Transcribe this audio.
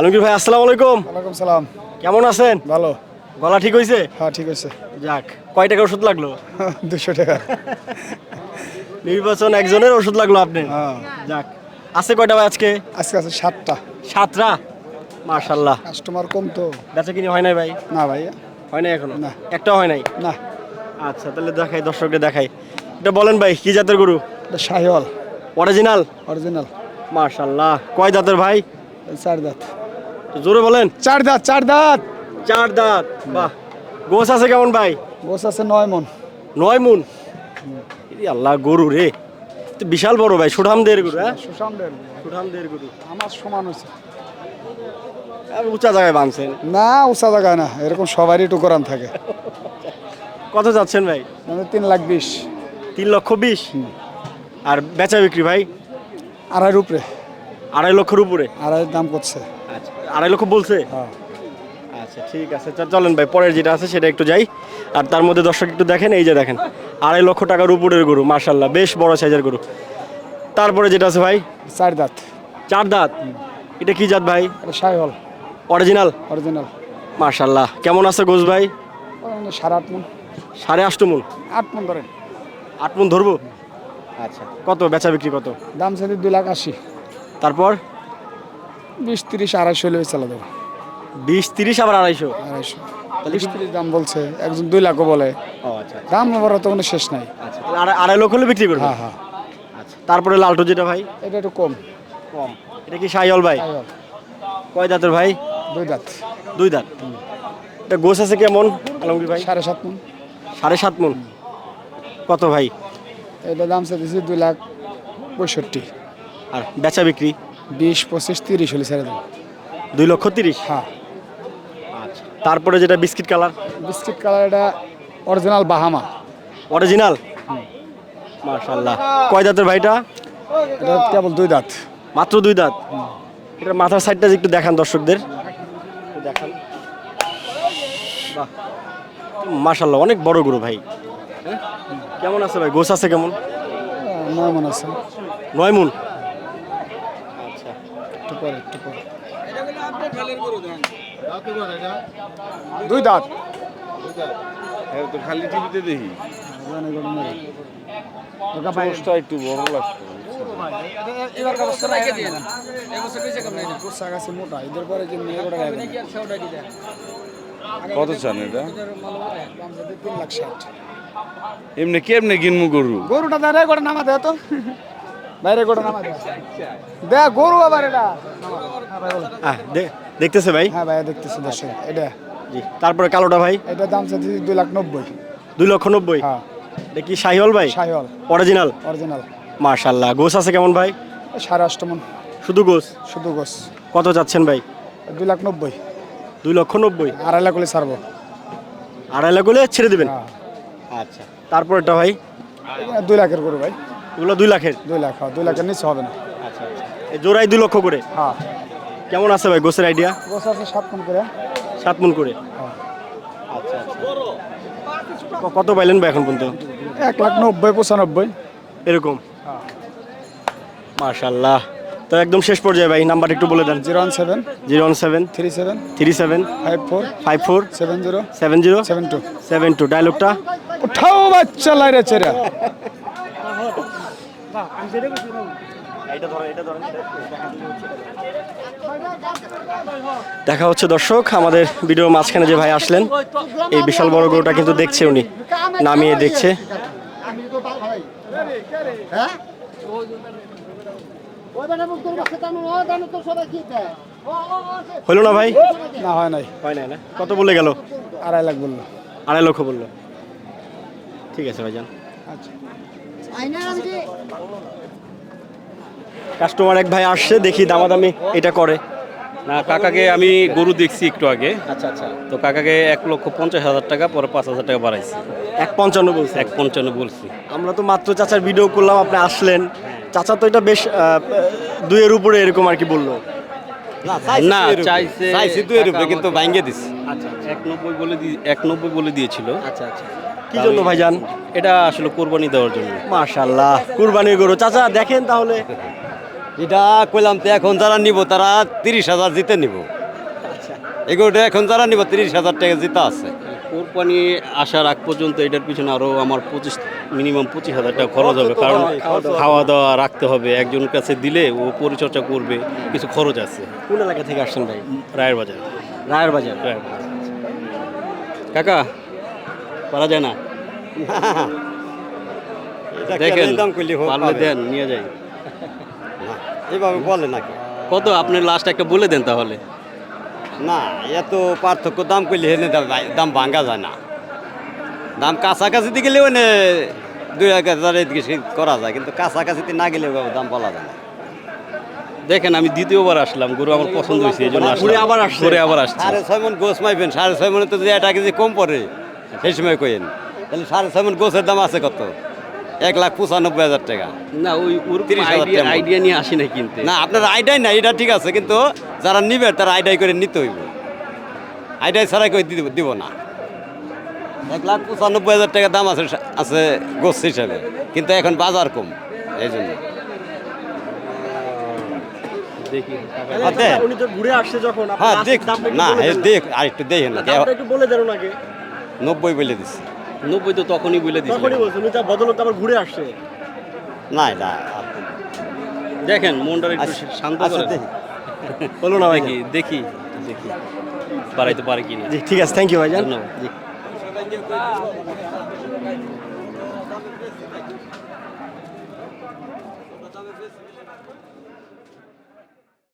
আলমগীর ভাই আসসালামু আলাইকুম। ওয়ালাইকুম সালাম। কেমন আছেন? ভালো। গলা ঠিক হয়েছে হ্যাঁ ঠিক আছে যাক কয় টাকা ওষুধ লাগল? দুশো টাকা। নির্বাচন একজনের ওষুধ লাগল আপনি? হ্যাঁ। যাক আছে কয়টা ভাই আজকে? আজকে আছে সাতটা। সাতটা? মার্শাল্লাহ কাস্টমার কম তো। বেচা কিনি হয় নাই ভাই? না ভাই। হয় নাই এখনও? না। একটাও হয় নাই? না। আচ্ছা তাহলে দেখাই দর্শকদের দেখাই। এটা বলেন ভাই কি জাতের গরু? এটা শাহিওয়াল। অরিজিনাল অরিজিনাল মার্শাল্লাহ কয় দাঁতের ভাই? চার দাঁত। তো জোরে বলেন। চার দাঁত চার দাঁত। চার দাঁত বাহ। গোছ আছে কেমন ভাই? গোস আছে নয় মন। নয় মুন? আল্লাহ গরু রে। তো বিশাল বড় ভাই সুঠামদের গরু হ্যাঁ? সুশামদের সুঠামদের গরু। আমার সমান হয়েছে। উঁচা জায়গায় বাঁধছেন? না উষা জায়গায় না এরকম সবারই একটু করান থাকে। কত যাচ্ছেন ভাই? মানে তিন লাখ বিশ। তিন লক্ষ বিশ? আর বেচা বিক্রি ভাই? আড়াইয়ের উপরে আড়াই লক্ষের উপরে? আড়াইয়ের দাম করছে আড়াই লক্ষ বলছে। হ্যাঁ। আচ্ছা ঠিক আছে। চলেন ভাই পরের যেটা আছে সেটা একটু যাই। আর তার মধ্যে দর্শক একটু দেখেন এই যে দেখেন আড়াই লক্ষ টাকার উপরের গরু মার্শাল্লাহ বেশ বড় সাইজের গরু। তারপরে যেটা আছে ভাই? চার দাঁত। চার দাঁত? এটা কি জাত ভাই? এটা শাহিওয়াল। অরিজিনাল অরিজিনাল মার্শাল্লাহ কেমন আছে গোস ভাই? সাড়ে আট মন। সাড়ে আষ্ট মন? আট মন ধরেন আট মন ধরবো? আচ্ছা কত? বেচা বিক্রি কত? দাম চাইতে দুই লাখ আশি। তারপর? বিশ তিরিশ আড়াইশো হলে চালা দেবো। বিশ তিরিশ আবার আড়াইশো? আড়াইশো। বিশ তিরিশ দাম বলছে একজন দুই লাখও বলে। আচ্ছা। দাম আবার তো কোনো শেষ নাই। আচ্ছা আড়াই- লক্ষ হলে বিক্রি করবে? হ্যাঁ হ্যাঁ। আচ্ছা তারপরে লালটু যেটা ভাই? এটা একটু কম। কম। এটা কি সাইল ভাই? কয় দাঁতের ভাই? দুই দাঁত। দুই দাঁত। এটা গোছ আছে কেমন আলমগীর ভাই? সাড়ে সাত মন। সাড়ে সাত মন। কত ভাই? এটা দাম চাইতেছি দুই লাখ পঁয়ষট্টি। আর বেচা বিক্রি? বিশ পঁচিশ তিরিশ হলে ছেড়ে দেবো দুই লক্ষ তিরিশ? হ্যাঁ। আচ্ছা। তারপরে যেটা বিস্কিট কালার? বিস্কিট কালার এটা অরিজিনাল বাহামা। অরিজিনাল? মার্শাল্লাহ কয় দাঁতের ভাইটা? এটা কেবল দুই দাঁত। মাত্র দুই দাঁত? এটা মাথার সাইডটা একটু দেখান দর্শকদের। দেখান। বাহ। মার্শাল্লাহ অনেক বড় গরু ভাই। হ্যাঁ? কেমন আছে ভাই? গোছ আছে কেমন? নয় মন আছে। নয় মুন? পরে একটু পরে। দুই দাঁত। হ্যাঁ তো খালি টিভিতে দেখি। পোস্টটা একটু বড় লাগতো মোটা ঈদের পরে যে মেয়ে গোটা গায়ে কত চান এটা? এমনি কেমনে কিনবো গরু? গরুটা দাঁড়ায় করে নামা দেয় তো। বাইরে করে নামা দেখ গরু আবার এটা। হ্যাঁ দেখতেছে ভাই? হ্যাঁ ভাই দেখতেছি দর্শক এটা। জি তারপরে কালোটা ভাই? এটা দাম চাচ্ছি দুই লাখ নব্বই। দুই লক্ষ নব্বই? হ্যাঁ। এটা কি শাহিওল ভাই? শাহিওয়াল। অরিজিনাল অরিজিনাল মার্শাল্লাহ গোছ আছে কেমন ভাই? সাড়ে অষ্টমন শুধু গোছ শুধু গোস। কত যাচ্ছেন ভাই? দুই লাখ নব্বই। দুই লক্ষ নব্বই? আড়াই লাখ করে ছাড়বো। আড়াই লাখ হলে ছেড়ে দেবেন? হ্যাঁ। আচ্ছা তারপরটা ভাই? দুই লাখের গরু ভাই। এগুলো দুই লাখের? দুই লাখ হ্যাঁ দুই লাখের নিচে হবে না। আচ্ছা আচ্ছা। এই জোড়াই দুই লক্ষ করে? হ্যাঁ। কেমন আছে ভাই গোছের আইডিয়া গোস আছে সাত মন করে। সাত মন করে? হ্যাঁ। আচ্ছা আচ্ছা। কত পাইলেন ভাই এখন পর্যন্ত? এক লাখ নব্বই পঁচানব্বই। এরকম? হ্যাঁ। মার্শাল্লাহ তো একদম শেষ পর্যায়ে ভাই নাম্বার একটু বলে দেন। Zero one seven. Zero one seven. Three seven. Three seven. Five four. Five four. Seven zero. Seven zero. Seven two. Seven two. ডায়লগটা? উঠাও বাচ্চা লাইরে চেরা। দেখা হচ্ছে দর্শক আমাদের ভিডিওর মাঝখানে যে ভাই আসলেন এই বিশাল বড় গরুটা কিন্তু দেখছে উনি নামিয়ে দেখছে। হলো না ভাই? না হয় নাই। হয় না না? কত বলে গেল? আড়াই লাখ বলল। আড়াই লক্ষ বলল। ঠিক আছে ভাইজান। আচ্ছা। কাস্টমার এক ভাই আসছে দেখি দামাদামি এটা করে। না কাকাকে আমি গরু দেখছি একটু আগে। আচ্ছা আচ্ছা। তো কাকাকে এক লক্ষ পঞ্চাশ হাজার টাকা পরে পাঁচ হাজার টাকা বাড়াইছি। এক পঞ্চান্ন বলছি। এক পঞ্চান্ন বলছি। আমরা তো মাত্র চাচার ভিডিও করলাম আপনি আসলেন। চাচা তো এটা বেশ আহ, দুইয়ের উপরে এরকম আর কি বলল। না চাইছে চাইছি দুইয়ের উপরে, কিন্তু ভাঙ্গে দিছি। এক নব্বই বলে দিয়ে এক নব্বই বলে দিয়েছিল। আচ্ছা আচ্ছা। কি জন্য ভাইজান? এটা আসলে কোরবানি দেওয়ার জন্য। মাশাল্লাহ কুরবানি গরু। চাচা দেখেন তাহলে। এটা কইলাম তো এখন যারা নিব তারা তিরিশ হাজার জিতে নিব। এগুলোটা এখন যারা নিব তিরিশ হাজার টাকা জিতা আছে। কোরবানি আসার আগ পর্যন্ত এটার পিছনে আরও আমার পঁচিশ মিনিমাম পঁচিশ হাজার টাকা খরচ হবে। কারণ খাওয়া দাওয়া রাখতে হবে একজনের কাছে দিলে ও পরিচর্যা করবে কিছু খরচ আছে। কোন এলাকা থেকে আসছেন ভাই? রায়ের বাজার। রায়ের বাজার। রায়ের বাজার। কাকা পারা যায় না। দেখেন পারলে দেন নিয়ে যাই। না, এইভাবে বলে নাকি? কত? আপনি লাস্ট একটা বলে দেন তাহলে। না এত পার্থক্য দাম করলে হেনে দাম- ভাঙ্গা যায় না। দাম কাছাকাছি দিয়ে গেলে মানে দুই এক হাজার এদিকে করা যায় কিন্তু কাছাকাছিতে না গেলে দাম বলা যায় না। দেখেন আমি দ্বিতীয়বার আসলাম গরু আমার পছন্দ হয়েছে এই জন্য ঘুরে আবার আসছে। আবার আসছে। সাড়ে ছয় মন গোছ মাইবেন সাড়ে ছয় মনে তো এটা কেজি কম পড়ে। সেই সময় কইেন তাহলে সাড়ে ছয় মন গোছের দাম আছে কত? এক লাখ পঁচানব্বই হাজার টাকা। না ওই ওর 30,000 আইডিয়া নিয়ে আসি না কিনতে। না আপনার আইডাই না এটা ঠিক আছে কিন্তু যারা নিবে তারা আইডাই করে নিতে হইব। আইডাই ছাড়াই করে দিব দিব না। এক লাখ পঁচানব্বই হাজার টাকা দাম আছে আছে গোছ হিসাবে কিন্তু এখন বাজার কম এই জন্য। দেখি হ্যাঁ, তো ঘুরে আসছে যখন আপনি দেখ না। দেখ আর একটু দেখেন না বলে দেন ওনাকে। নব্বই বলে দিচ্ছি নব্বই তো তখনই বলে দিছি তখনই বলছেন বদলত আবার ঘুরে আসছে। না না দেখেন মনটা একটু আচ্ছা, শান্ত আচ্ছা, করেন দেখি। বলো না ভাই দেখি দেখি দেখি। পারাইতে পারে কিনা। জি ঠিক আছে থ্যাংক ইউ ভাইজান। ধন্যবাদ। জি।